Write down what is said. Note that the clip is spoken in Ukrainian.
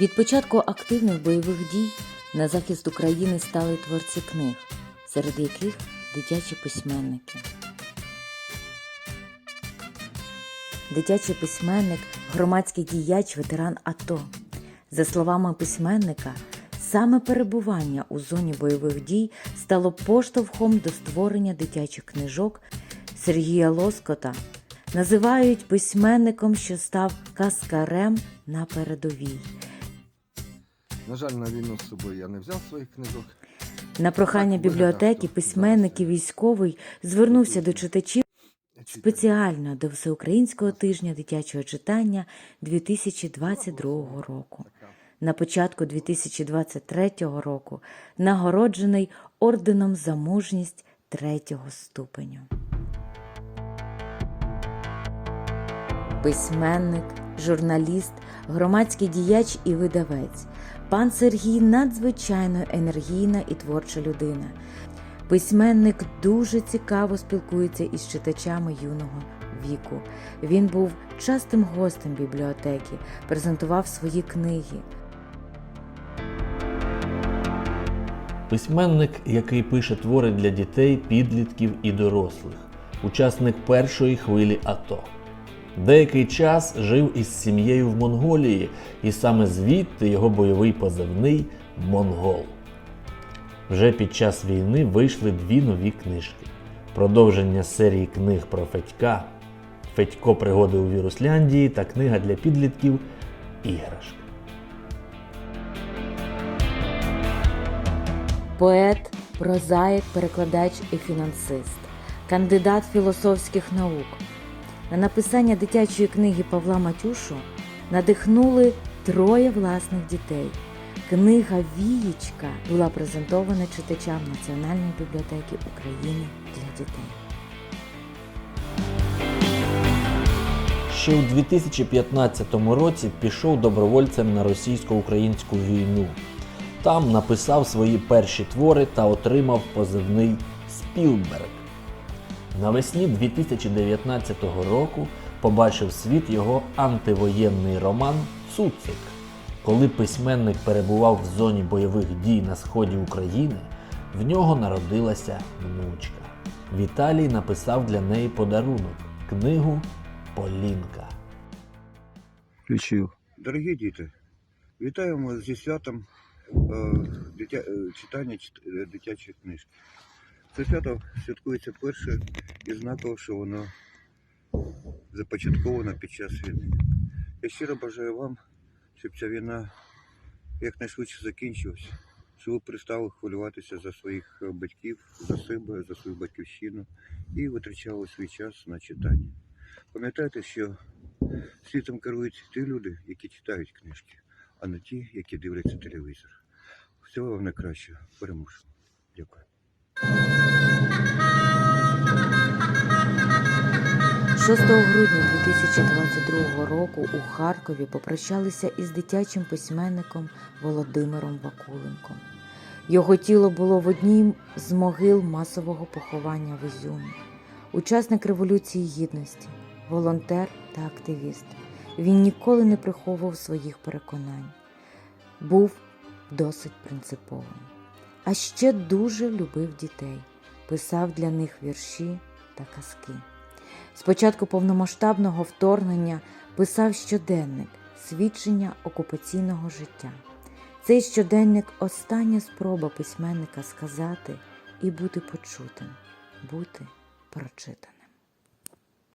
Від початку активних бойових дій на захист України стали творці книг, серед яких дитячі письменники. Дитячий письменник, громадський діяч, ветеран АТО. За словами письменника, саме перебування у зоні бойових дій стало поштовхом до створення дитячих книжок Сергія Лоскота. Називають письменником, що став каскарем на передовій. На жаль, на війну з собою я не взяв своїх книжок. На прохання бібліотеки письменник і військовий звернувся до читачів спеціально до Всеукраїнського тижня дитячого читання 2022 року. На початку 2023 року нагороджений орденом за мужність третього ступеню. Письменник, журналіст, громадський діяч і видавець. Пан Сергій надзвичайно енергійна і творча людина. Письменник дуже цікаво спілкується із читачами юного віку. Він був частим гостем бібліотеки, презентував свої книги. Письменник, який пише твори для дітей, підлітків і дорослих, учасник першої хвилі АТО. Деякий час жив із сім'єю в Монголії, і саме звідти його бойовий позивний Монгол. Вже під час війни вийшли дві нові книжки: продовження серії книг про Федька, Федько пригоди у Вірусляндії та книга для підлітків Іграшки. Поет, прозаїк, перекладач і фінансист, кандидат філософських наук. На написання дитячої книги Павла Матюшу надихнули троє власних дітей. Книга Вієчка була презентована читачам Національної бібліотеки України для дітей. Ще у 2015 році пішов добровольцем на російсько-українську війну. Там написав свої перші твори та отримав позивний Спілберг. Навесні 2019 року побачив світ його антивоєнний роман Цуцик. Коли письменник перебував в зоні бойових дій на сході України, в нього народилася внучка. Віталій написав для неї подарунок книгу Полінка. Включив. Дорогі діти, вітаємо зі святом е, дитя, е, читання чит- е, дитячої книжки. Це свято святкується перше і знаково, що воно започатковано під час війни. Я щиро бажаю вам, щоб ця війна якнайшвидше закінчилась, щоб ви перестали хвилюватися за своїх е, батьків, за себе, за свою батьківщину і витрачали свій час на читання. Пам'ятайте, що Світом керують ті люди, які читають книжки, а не ті, які дивляться телевізор. Всього вам найкращого. Переможемо. Дякую. 6 грудня 2022 року у Харкові попрощалися із дитячим письменником Володимиром Вакуленком. Його тіло було в одній з могил масового поховання в Ізюмі. Учасник Революції Гідності, волонтер та активіст. Він ніколи не приховував своїх переконань, був досить принциповим. А ще дуже любив дітей, писав для них вірші та казки. З початку повномасштабного вторгнення писав щоденник свідчення окупаційного життя. Цей щоденник остання спроба письменника сказати і бути почутим, бути прочитаним.